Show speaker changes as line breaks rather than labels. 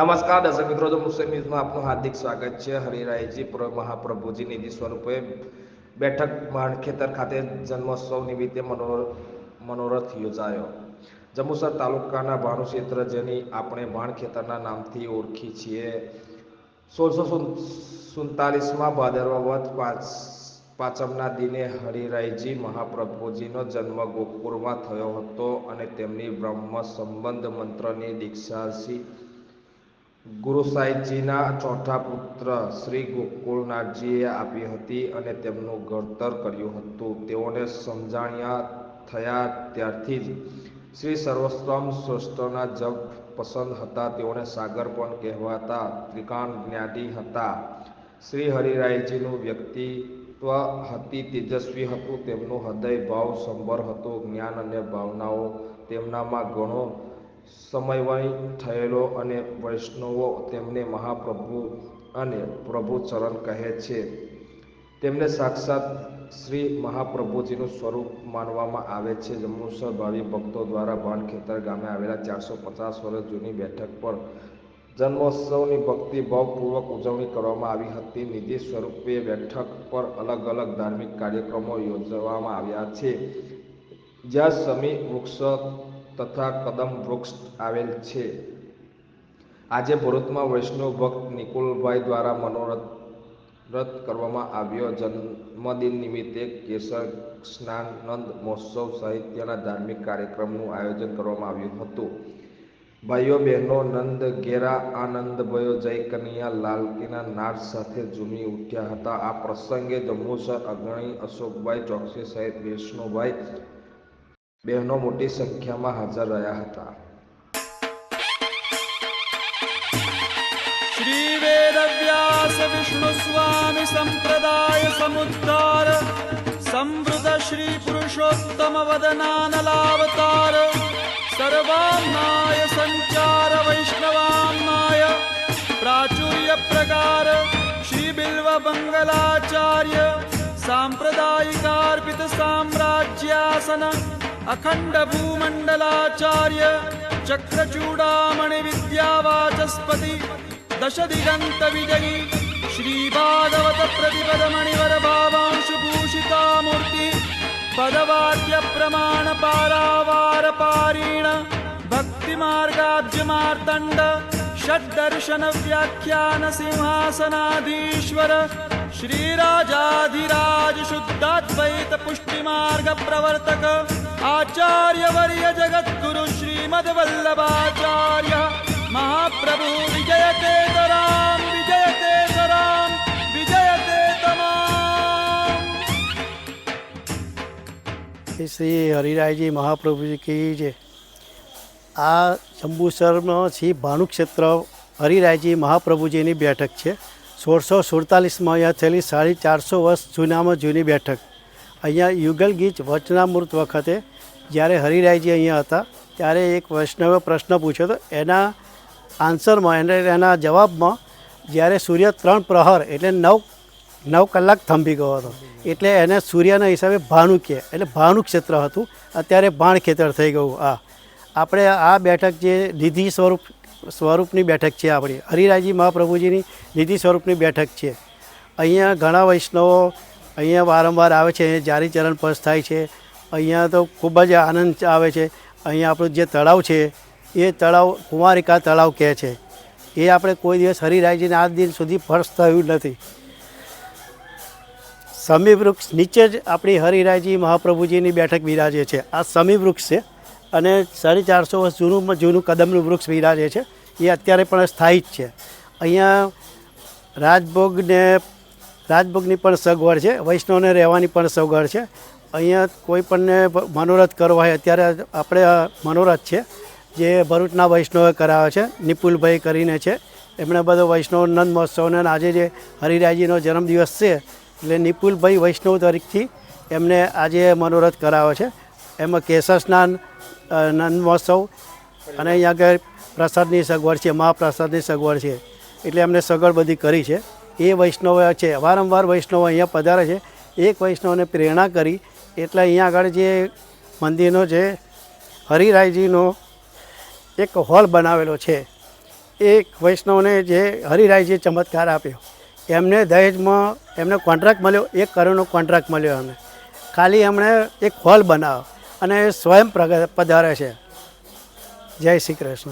નમસ્કાર, દર્શક મિત્રો તો મુસ્લિમ આપનું હાર્દિક સ્વાગત છે. હરિરાયજી પ્ર- મહાપ્રભુજી નિધિ સ્વરૂપે બેઠક માણખેતર ખાતે જન્મોત્સવ નિમિત્તે મનોર, મનોરથ યોજાયો. જંબુસર તાલુકાના ભાણુ ક્ષેત્ર, જેની આપણે ભાણખેતરના નામથી ઓળખી છીએ, સોળસો સુડતાલીસમાં ભાદરવા વધ પાંચ, પાંચમના દિને હરિરાયજી મહાપ્રભુજીનો જન્મ ગોકુળમાં થયો હતો અને તેમની બ્રહ્મ સંબંધ મંત્રની દીક્ષાથી ગુરુ સાહેબજીના ચોથા પુત્ર શ્રી ગોકુળનાથજીએ આપી હતી અને તેમનું ઘડતર કર્યું હતું. તેઓને સમજાણ્યા થયા ત્યારથી જ શ્રી સર્વસ્તમ શ્રેષ્ઠના જગ પસંદ હતા. તેઓને સાગર પણ કહેવાતા ત્રિકાણ જ્ઞાતિ હતા. શ્રી હરિરાયજીનું વ્યક્તિત્વ હતી તેજસ્વી હતું. તેમનું હૃદય ભાવ સંભર હતો. જ્ઞાન અને ભાવનાઓ તેમનામાં ઘણો સમયવય થયેલો અને વૈષ્ણવો તેમને મહાપ્રભુ અને પ્રભુ ચરણ કહે છે. તેમને સાક્ષાત શ્રી મહાપ્રભુજીનું સ્વરૂપ માનવામાં આવે છે. જમ્મુસર ભાવિ ભક્તો દ્વારા ભાણખેતર ગામે આવેલા ચારસો પચાસ વર્ષ જૂની બેઠક પર જન્મોત્સવની ભક્તિભાવપૂર્વક ઉજવણી કરવામાં આવી હતી. નિધિ સ્વરૂપે બેઠક પર અલગ અલગ ધાર્મિક કાર્યક્રમો યોજવામાં આવ્યા છે. જ્યાં સમી વૃક્ષ તથા કદમ વૃક્ષ આવેલ છે. આજે ભરૂચમાં વૈષ્ણવ ભક્ત નિકુલભાઈ દ્વારા મનોરથ કરવામાં આવ્યો. જન્મદિન નિમિત્તે કેસર સ્નાન નંદ મહોત્સવ સાહિત્યના ધાર્મિક કાર્યક્રમનું આયોજન કરવામાં આવ્યું હતું. ભાઈઓ બહેનો, નંદ, ઘેરા, આનંદ, ભયો, જય કનૈયા લાલકીના નાદ સાથે ઝૂમી ઉઠ્યા હતા. આ પ્રસંગે જંબુસર અગ્રણી અશોકભાઈ, ચોકસી સહિત વૈષ્ણવભાઈ બહેનો મોટી સંખ્યામાં હાજર રહ્યા હતા.
શ્રી વેદવ્યાસ વિષ્ણુ સ્વામી સંપ્રદાય સમુદ્ધાર, સમૃદ્ધ શ્રી પુરુષોત્તમ વદનાનલાવતાર સર્વાન્નાય સંચાર વૈષ્ણવાન્નાય પ્રાચુર્ય પ્રકાર શ્રી બિલ્વ મંગલાચાર્ય સાંપ્રદાયિકાર્પિત સામ્રાજ્યાસન अखण्डभूमण्डलाचार्य चक्रचूडामणिविद्यावाचस्पति दशदिगन्तविजयी श्रीभागवतप्रतिपदमणिवरभावांशुभूषितामूर्ति दश दिगन्तविजयी षड्दर्शनव्याख्यानसिंहासनाधीश्वर श्रीराजाधिरा शुद्धाद्वैत पुष्टिमार्ग प्रवर्तक आचार्यवर्य जगद्गुरु श्रीमद्वल्लभाचार्य महाप्रभु विजयते तराम विजयते तराम विजयते तमाम
એ શ્રી હરિરાયજી મહાપ્રભુજી કી જે આ જંબુસરમાં શ્રી ભાનુક્ષેત્ર હરિરાયજી મહાપ્રભુજીની બેઠક છે સોળસો સુડતાલીસમાં અહીંયા થયેલી સાડી ચારસો વર્ષ જૂનામાં જૂની બેઠક. અહીંયા યુગલ ગીચ વચનામૃત વખતે જ્યારે હરિરાયજી અહીંયા હતા, ત્યારે એક વૈષ્ણવે પ્રશ્ન પૂછ્યો હતો. એના આન્સરમાં, એને, એના જવાબમાં જ્યારે સૂર્ય ત્રણ પ્રહર એટલે નવ નવ કલાક થંભી ગયો હતો. એટલે એને સૂર્યના હિસાબે ભાનુ કહે એટલે ભાનુ ક્ષેત્ર હતું. અત્યારે ભાણ ખેતર થઈ ગયું. આ, આપણે આ બેઠક જે નિધિ સ્વરૂપ સ્વરૂપની બેઠક છે આપણી. હરિરાયજી મહાપ્રભુજીની નિધિ સ્વરૂપની બેઠક છે. અહીંયા ઘણા વૈષ્ણવો અહીંયા વારંવાર આવે છે જારી ચરણ પસ થાય છે. અહીંયા તો ખૂબ જ આનંદ આવે છે. અહીંયા આપણું જે તળાવ છે, એ તળાવ કુમારિકા તળાવ કહે છે. એ આપણે કોઈ દિવસ હરિરાયજીને આજ દિન સુધી ફર્શ થયું નથી. સમી વૃક્ષ નીચે જ આપણી હરિરાયજી મહાપ્રભુજીની બેઠક બિરાજે છે. આ સમી વૃક્ષ છે. અને સાડી ચારસો વર્ષ જૂનું જૂનું કદમનું વૃક્ષ વિરાજે છે. એ અત્યારે પણ સ્થાયી જ છે. અહીંયા રાજભોગને, રાજભોગની પણ સગવડ છે. વૈષ્ણવને રહેવાની પણ સગવડ છે. અહીંયા કોઈ પણને મનોરથ કરવો હોય અત્યારે આપણે મનોરથ છે. જે ભરૂચના વૈષ્ણવે કરાવે છે. નિપુલભાઈ કરીને છે. એમણે બધો વૈષ્ણવ નંદ મહોત્સવને આજે જે હરિરાયજીનો જન્મદિવસ છે, એટલે નિપુલભાઈ વૈષ્ણવ તરીકેથી એમને આજે મનોરથ કરાવે છે. એમાં કેસર સ્નાન અ, મહોત્સવ. અને અહીંયા આગળ પ્રસાદની સગવડ છે મહાપ્રસાદની સગવડ છે. એટલે એમને સગવડ બધી કરી છે. એ વૈષ્ણવ છે વારંવાર વૈષ્ણવ અહીંયા પધારે છે. એક વૈષ્ણવને પ્રેરણા કરી એટલે અહીંયા આગળ જે મંદિરનો જે હરિરાયજીનો એક હોલ બનાવેલો છે એક વૈષ્ણવને જે હરિરાયજીએ ચમત્કાર આપ્યો. એમને દહેજમાં એમને કોન્ટ્રાક્ટ મળ્યો એક કરોડનો કોન્ટ્રાક્ટ મળ્યો અમને ખાલી એમણે એક હોલ બનાવ્યો. અને સ્વયં પ્રગ પધારે છે. જય શ્રી કૃષ્ણ.